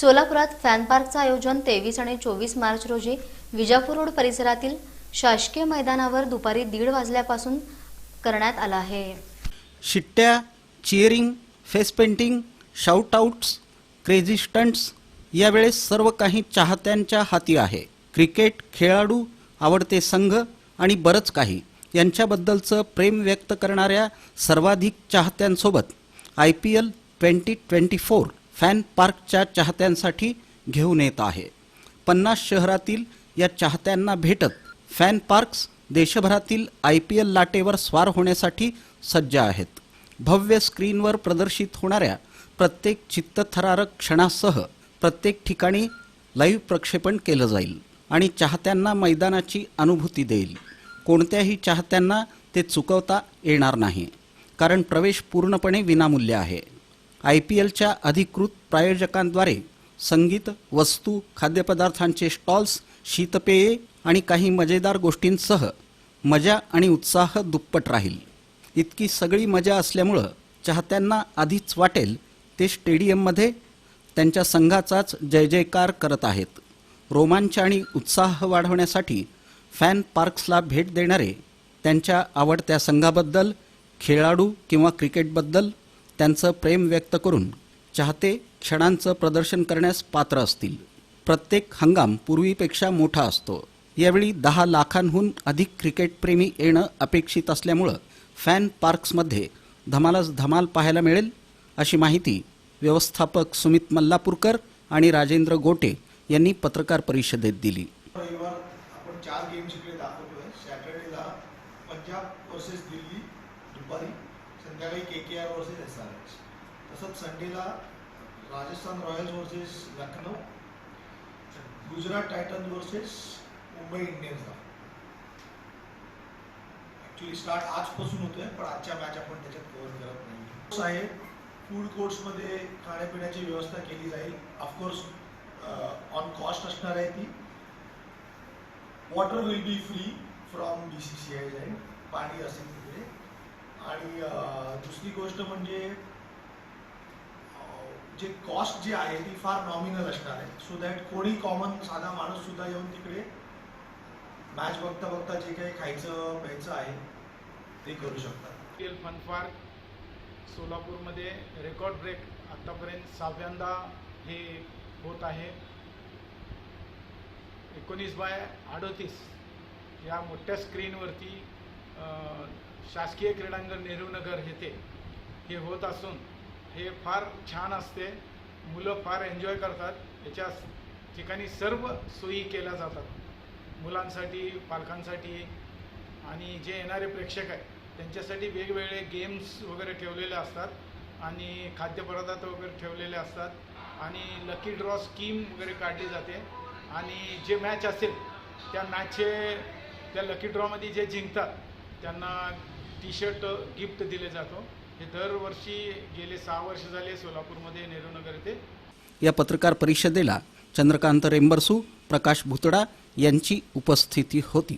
सोलापुरात फॅन पार्कचं आयोजन तेवीस आणि चोवीस मार्च रोजी विजापूर रोड परिसरातील शासकीय मैदानावर दुपारी दीड वाजल्यापासून करण्यात आलं आहे. शिट्ट्या cheering face painting shoutouts crazy stunts यावेळेस सर्व काही चाहत्यांच्या हाती आहे. क्रिकेट खेळाडू आवडते संघ आणि बरंच काही. यांच्याबद्दलचं प्रेम व्यक्त करणाऱ्या सर्वाधिक चाहत्यांसोबत I P L twenty twenty four fan पार्कच्या चाहत्यांसाठी घेऊन येत आहे. पन्नास शहरातील या चाहत्यांना भेटत फॅन पार्क्स देशभरातील आय पी एल लाटेवर स्वार होण्यासाठी सज्ज आहेत. भव्य स्क्रीनवर प्रदर्शित होणाऱ्या प्रत्येक चित्तथरारक क्षणासह प्रत्येक ठिकाणी लाईव्ह प्रक्षेपण केलं जाईल आणि चाहत्यांना मैदानाची अनुभूती देईल. कोणत्याही चाहत्यांना ते चुकवता येणार नाही कारण प्रवेश पूर्णपणे विनामूल्य आहे. आय पी एलच्या अधिकृत प्रायोजकांद्वारे संगीत वस्तू खाद्यपदार्थांचे स्टॉल्स शीतपेये आणि काही मजेदार गोष्टींसह मजा आणि उत्साह दुप्पट राहील. इतकी सगळी मजा असल्यामुळं चाहत्यांना आधीच वाटेल ते स्टेडियममध्ये त्यांच्या संघाचाच जय जयकार करत आहेत. रोमांच आणि उत्साह वाढवण्यासाठी फॅन पार्क्सला भेट देणारे त्यांच्या आवडत्या संघाबद्दल खेळाडू किंवा क्रिकेटबद्दल त्यांचं प्रेम व्यक्त करून चाहते क्षणांचं प्रदर्शन करण्यास पात्र असतील. प्रत्येक हंगाम पूर्वीपेक्षा मोठा असतो. यावेळी दहा लाखांहून अधिक क्रिकेटप्रेमी येणं अपेक्षित असल्यामुळं फॅन पार्क्समध्ये धमालच धमाल पाहायला मिळेल अशी माहिती व्यवस्थापक सुमित मल्लापूरकर आणि राजेंद्र गोटे यांनी पत्रकार परिषदेत दिली. चार दाखवतोय. सॅटर्डेला पंजाब वर्सेस दिल्ली दुपारी संध्याकाळी K K R versus S R H तसंच संडेला Rajasthan Royals versus Lucknow Gujarat Titans versus Mumbai Indians actually start आजपासून होतोय पण आजच्या मॅच आपण त्याच्यात कव्हर करत नाही. आहे. फूड कोर्ट्समध्ये खाण्यापिण्याची व्यवस्था केली जाईल. ऑफकोर्स ऑन कॉस्ट असणार आहे ती. Water will be free from B C C I जाईल पाणी असेल तिकडे. आणि दुसरी गोष्ट म्हणजे जे कॉस्ट जी आहे ती फार नॉमिनल असणार आहे. सो दॅट कोणी कॉमन साधा माणूस सुद्धा येऊन तिकडे मॅच बघता बघता जे काही खायचं प्यायचं आहे ते करू शकतात. एल सोलापूरमध्ये रेकॉर्ड ब्रेक आत्तापर्यंत सहाव्यांदा हे होत आहे. एकोणीस बाय अडोतीस या मोठ्या स्क्रीनवरती शासकीय क्रीडांगण नेहरू नगर येथे हे होत असून हे फार छान असते. मुलं फार एन्जॉय करतात. याच्या ठिकाणी सर्व सोयी केल्या जातात. मुलांसाठी पालकांसाठी आणि जे येणारे प्रेक्षक आहेत त्यांच्यासाठी वेगवेगळे गेम्स वगैरे ठेवलेले असतात आणि खाद्यपदार्थ वगैरे ठेवलेले असतात आणि लकी ड्रॉ स्कीम वगैरे काढली जाते. आणि जे मॅच असेल त्या मॅचचे त्या लकी ड्रॉमध्ये जे जिंकतात त्यांना टी शर्ट गिफ्ट दिले जातो. हे दरवर्षी गेले सहा वर्ष झाले सोलापूरमध्ये नेहरू नगर येथे. या पत्रकार परिषदेला चंद्रकांत रेंबरसू प्रकाश भुतडा यांची उपस्थिती होती.